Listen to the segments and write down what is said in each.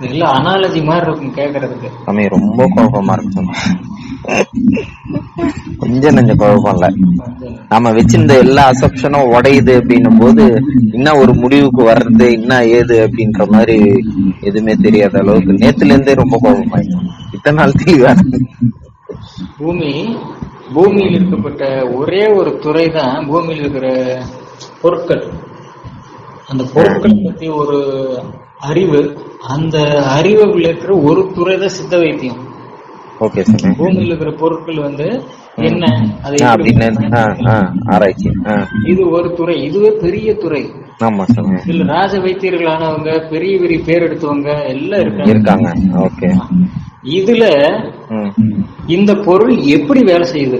இதெல்லாம் அனாலஜி மாதிரி இருக்கும் கேக்குறதுக்கு. சாமி ரொம்ப குழப்பமா இருக்கு சாமி. கொஞ்சம் நெஞ்ச குழப்பம் இல்ல. நம்ம வச்சிருந்த எல்லா அசப்ஷனும் உடையுது அப்படின்னும் போது என்ன ஒரு முடிவுக்கு வர்றது என்ன ஏது அப்படின்ற மாதிரி எதுவுமே தெரியாத அளவுக்கு நேத்துல இருந்தே ரொம்ப குழப்பமாயிடுச்சு இத்தனை நாள் தெளிவா. பூமி பூமியில் இருக்கப்பட்ட ஒரே ஒரு துறை தான் பூமியில் இருக்கிற பொருட்கள். அந்த பொருட்களை பத்தி ஒரு அறிவு அந்த அறிவுக்குள்ள இருக்கிற ஒரு துறை தான் சித்த வைத்தியம். ஓகே பூமியில் இருக்கிற பொருட்கள் வந்து என்ன? அதை ஆராய்ச்சி இது ஒரு துறை இதுவே பெரிய துறை. ஆமா இதுல ராஜ வைத்தியர்களானவங்க பெரிய பெரிய பேர் எடுத்தவங்க எல்லாம் இருக்காங்க. இருக்காங்க. ஓகே இதுல இந்த பொருள் எப்படி வேலை செய்யுது?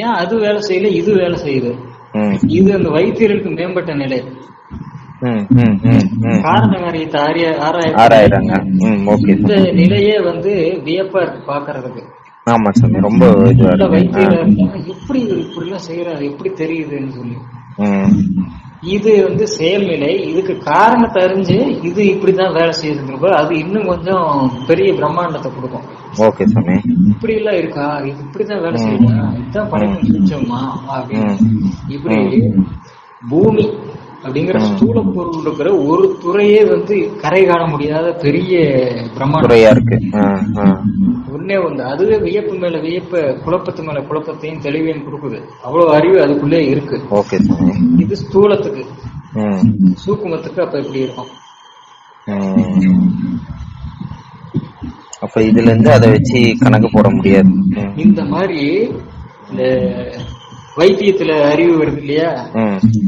ஏன் அது வேலை செய்யல இது வேலை செய்யுது? இது அந்த வைத்தியர்களுக்கு மேம்பட்ட நிலை. ம். ம் ம் ம். காரண காரியத்தை ஆரிய ஆராய ஆறாயிரங்க ம் ஓகே இந்த நிலையே வந்து வியப்பா இருக்கு பாக்குறதுக்கு. ஆமா சாமி ரொம்ப எப்படி இப்படி எல்லாம் செய்யறாரு எப்படி தெரியுதுன்னு சொல்லி. இது வந்து செயல்நிலை. இதுக்கு காரணத்தை அறிஞ்சு இது இப்படிதான் வேலை செய்யுதுங்கிறப்ப அது இன்னும் கொஞ்சம் பெரிய பிரம்மாண்டத்தை கொடுக்கும். ஓகே சாமி. இப்படி எல்லாம் இருக்கா? இது இப்படிதான் வேலை செய்யுதா? இதுதான் செஞ்சோமா அப்படின்னு இப்படி பூமி அப்படிங்கிற ஸ்தூல பொருள் இருக்கிற ஒரு துறையே வந்து கரை காண முடியாத பெரிய பிரம்மாண்டம். இருக்கு. ஒன்னே வந்து அதுவே வியப்பு மேல வியப்ப குழப்பத்து மேல குழப்பத்தையும் தெளிவையும் கொடுக்குது. அவ்வளவு அறிவு அதுக்குள்ளே இருக்கு. இது ஸ்தூலத்துக்கு. சூக்குமத்துக்கு அப்ப எப்படி இருக்கும். அப்ப இதுல இருந்து அதை வச்சு கணக்கு போட முடியாது. இந்த மாதிரி இந்த வைத்தியத்துல அறிவு வருது இல்லையா.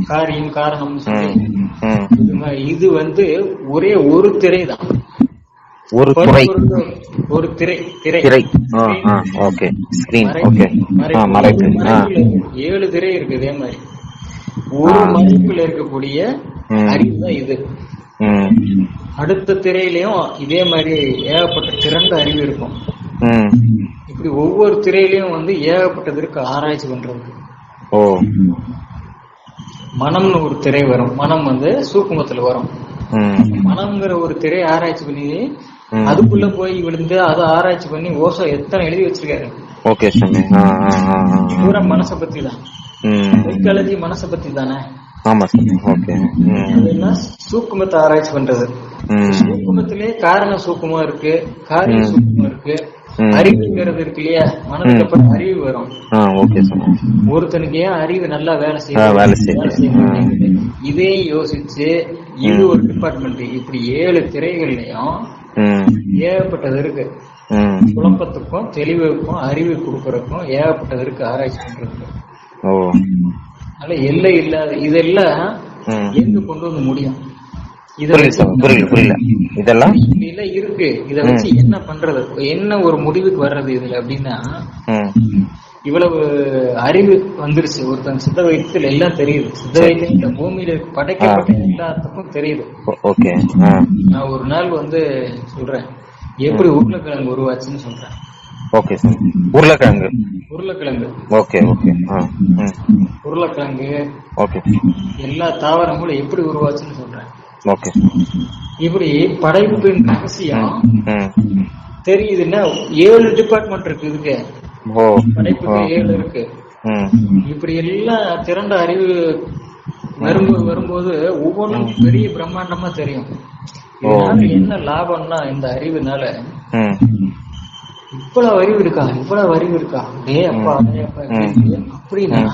காரியம் காரணம்னு சொல்லி. ம். ம். இது வந்து ஒரே ஒரு திரை. தான் ஒரு திரை திரை. திரை. ஓகே. Screen okay. ஏழு திரை இருக்கு இதே மாதிரி. ஒரு மறைப்புல இருக்கக்கூடிய. அறிவு தான் இது. அடுத்த திரையிலயும் இதே மாதிரி ஏகப்பட்ட திறந்த அறிவு இருக்கும். இப்படி ஒவ்வொரு திரையிலயும் வந்து ஏகப்பட்டது இருக்கு. ஆராய்ச்சி பண்றதுக்கு. ஓ. மனம்னு ஒரு திரை வரும். மனம் வந்து சூக்குமத்துல வரும். மனம்ங்கிற ஒரு திரை ஆராய்ச்சி பண்ணி. அதுக்குள்ள போய் விழுந்து அதை ஆராய்ச்சி பண்ணி ஓசோ எத்தனை எழுதி வச்சிருக்காரு. ஓகே. பூரா மனசை பத்தி தான் சைக்காலஜி மனசை பத்தி தானே ஆமா ஓகே. சூக்குமத்தை ஆராய்ச்சி பண்றது. சூக்குமத்திலே காரண சூக்குமம் இருக்கு காரிய சூக்குமம் இருக்கு. அறிவுங்கிறது இருக்கு இல்லையா? மனதுக்கு அப்புறம் அறிவு வரும். ஒருத்தனுக்கு ஏன் அறிவு நல்லா வேலை ஆ, செய்யுது வேலை செய்யுது. வேலை செய்ய மாட்டேங்குது. இதே யோசிச்சு இது ஒரு டிபார்ட்மெண்ட் இப்படி ஏழு திரைகள்லயும் ஏகப்பட்டது இருக்கு. குழப்பத்துக்கும் தெளிவுக்கும் அறிவு கொடுக்கறதுக்கும் ஏகப்பட்டது இருக்கு ஆராய்ச்சி பண்றதுக்கு. அதனால எல்லை இல்லாத இதெல்லாம் எங்க கொண்டு வந்து முடியும்? புரியல புரியல இதெல்லாம்? இல்ல இருக்கு. இத வச்சு என்ன பண்றது? என்ன ஒரு முடிவுக்கு வர்றது இதுல அப்படின்னா இவ்வளவு அறிவு வந்துருச்சு. ஒருத்தன் சித்த வைத்தியத்துல எல்லாம் தெரியுது. சித்த வைத்தியம் இந்த பூமியில படைக்கப்பட்ட எல்லாத்துக்கும் தெரியுது. ஓகே. நான் ஒரு நாள் வந்து சொல்றேன். எப்படி உருளைக்கிழங்கு உருவாச்சுன்னு சொல்றேன். ஓகே சாமி உருளைக்கிழங்கு. உருளைக்கிழங்கு. Okay okay. உருளைக்கிழங்கு. ஓகே. எல்லா தாவரங்களும் எப்படி உருவாச்சுன்னு சொல்றேன். இப்படி படைப்பின் ரகசியம் தெரியுதுன்னா ஏழு டிபார்ட்மெண்ட் இருக்கு இதுக்கு. படைப்புக்கு ஏழு இருக்கு. இப்படி எல்லாம் திரண்ட அறிவு வரும்போது வரும்போது ஒவ்வொன்றும் பெரிய பிரம்மாண்டமா தெரியும். இதனால என்ன லாபம்னா இந்த அறிவுனால இவ்வளவு அறிவு இருக்கா? இவ்வளவு அறிவு இருக்கா? டே அப்பா அப்படின்னா.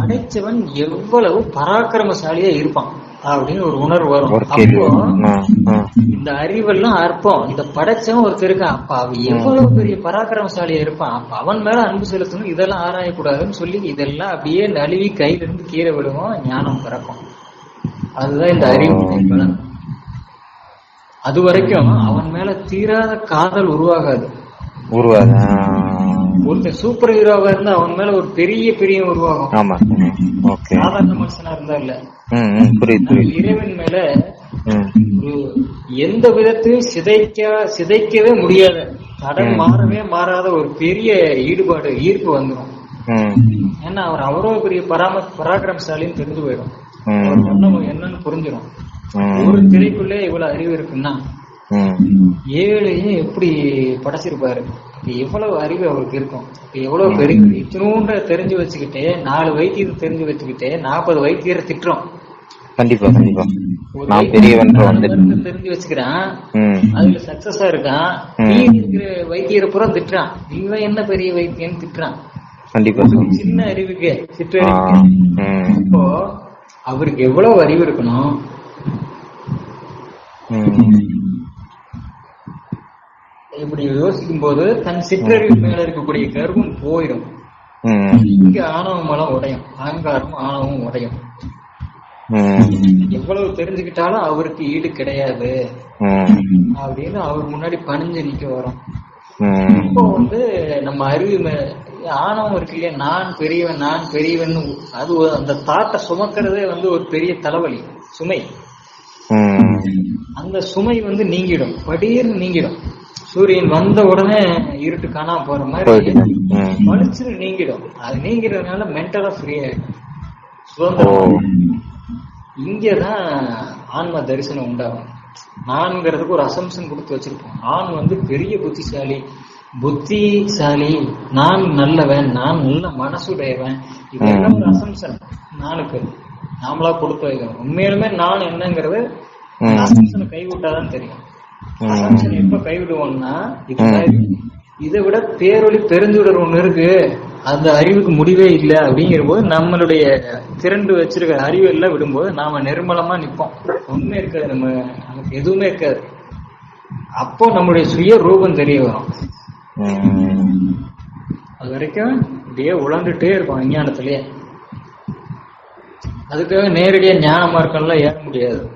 படைச்சவன் எவ்வளவு பராக்கிரமசாலியா இருப்பான் அப்படின்னு ஒரு உணர்வு வரும். அப்போ இந்த அறிவெல்லாம் அற்பம். இந்த படைச்சவன் ஒருத்தர் இருக்கான். அப்ப அவன் எவ்வளவு பெரிய பராக்கிரமசாலியா இருப்பான்? அப்ப அவன் மேல அன்பு செலுத்தணும். இதெல்லாம் ஆராயக்கூடாதுன்னு சொல்லி இதெல்லாம் அப்படியே நழுவி கையில இருந்து கீழே விடுவோம் ஞானம் பிறக்கும். அதுதான் இந்த அறிவு. பலன் அது வரைக்கும் அவன் மேல தீராத காதல் உருவாகாது. உருவாது. ஆ. ஒருத்தன் சூப்பர் ஹீரோவா இருந்தா அவன் மேல ஒரு பெரிய பெரிய உருவாகும். ஆமா. ஓகே. சாதாரண மனுஷனா இருந்தா இல்ல. புரியுது புரியுது. இறைவன் மேல எந்த விதத்தையும் சிதைக்க சிதைக்கவே முடியாத. தடம் மாறவே மாறாத ஒரு பெரிய ஈடுபாடு ஈர்ப்பு வந்துடும் ம். ஏன்னா அவர் அவ்வளவு பெரிய பராம பராக்கிரமசாலின்னு தெரிஞ்சு போயிடும் என்னன்னு புரிஞ்சிடும் ஒரு திரைக்குள்ளே இவ்வளவு அறிவு இருக்குன்னா ஏழையும் எப்படி படைச்சிருப்பாரு? எவ்வளவு அறிவு அவருக்கு இருக்கும். எவ்வளவு பெரிய இத்தினூண்ட தெரிஞ்சு வச்சுக்கிட்டே நாலு வைத்தியத்தை தெரிஞ்சு வச்சுக்கிட்டே நாற்பது வைத்தியரை திட்டுறோம். கண்டிப்பா கண்டிப்பா. நான் தெரிஞ்சு வச்சுக்கிறான். அதுல சக்சஸா இருக்கான். நீ இருக்கிற வைத்தியரை பூரா திட்டுறான். இவன் என்ன பெரிய வைத்தியன்னு திட்டுறான். கண்டிப்பா. சின்ன அறிவுக்கு சிற்றறிவுக்கு ம், இப்போ அவருக்கு எவ்வளவு அறிவு இருக்கணும்? இப்படி யோசிக்கும் போது தன் சிற்றறிவு மேல இருக்கக்கூடிய கர்வம் போயிடும். இங்க ஆணவ மலம் உடையும் அகங்காரம் ஆணவம் உடையும். எவ்வளவு தெரிஞ்சுக்கிட்டாலும் அவருக்கு ஈடு கிடையாது. அப்படின்னு அவர் முன்னாடி பணிஞ்சு நிக்க வரும். இப்போ வந்து நம்ம அறிவு மே- ஆணவம் இருக்கு இல்லையா? நான் பெரியவன் நான் பெரியவன் அது அந்த தாட்டை சுமக்கிறதே வந்து ஒரு பெரிய தலைவலி சுமை. அந்த சுமை வந்து நீங்கிடும். படீர்னு நீங்கிடும். சூரியன் வந்த உடனே இருட்டு காணாம போற மாதிரி. மனுஷன் நீங்கிடும். அது நீங்கிறதுனால மென்டலா ஃப்ரீ ஆயிடும். சுதந்திரம். இங்கதான் ஆன்ம தரிசனம் உண்டாகும். நான்கிறதுக்கு ஒரு அசம்சன் கொடுத்து வச்சிருப்போம். ஆண் வந்து பெரிய புத்திசாலி புத்திசாலி. நான் நல்லவன் நான் நல்ல மனசுடையவன். இதெல்லாம் ஒரு அசம்சன் நானுக்கு. நாமளா கொடுத்து வைக்கணும். உண்மையிலுமே நான் என்னங்கிறது ம். அசம்சனை கைவிட்டாதான் தெரியும். ம். அசம்சன் எப்ப கைவிடுவோம்னா இதை விட பேரொளி பெருந்துடர் ஒண்ணு இருக்கு. அந்த அறிவுக்கு முடிவே இல்லை அப்படிங்கிற போது நம்மளுடைய திரண்டு வச்சிருக்க அறிவு எல்லாம் விடும்போது நாம நிர்மலமா நிப்போம். ஒண்ணுமே இருக்காது நம்ம நமக்கு எதுவுமே இருக்காது. அப்போ நம்மளுடைய சுய ரூபம் தெரிய வரும். அது வரைக்கும் அப்படியே உழந்துட்டே இருக்கும் விஞ்ஞானத்திலேயே. அதுக்காக நேரடியா ஞான மார்க்கம்லாம் ஏற முடியாது.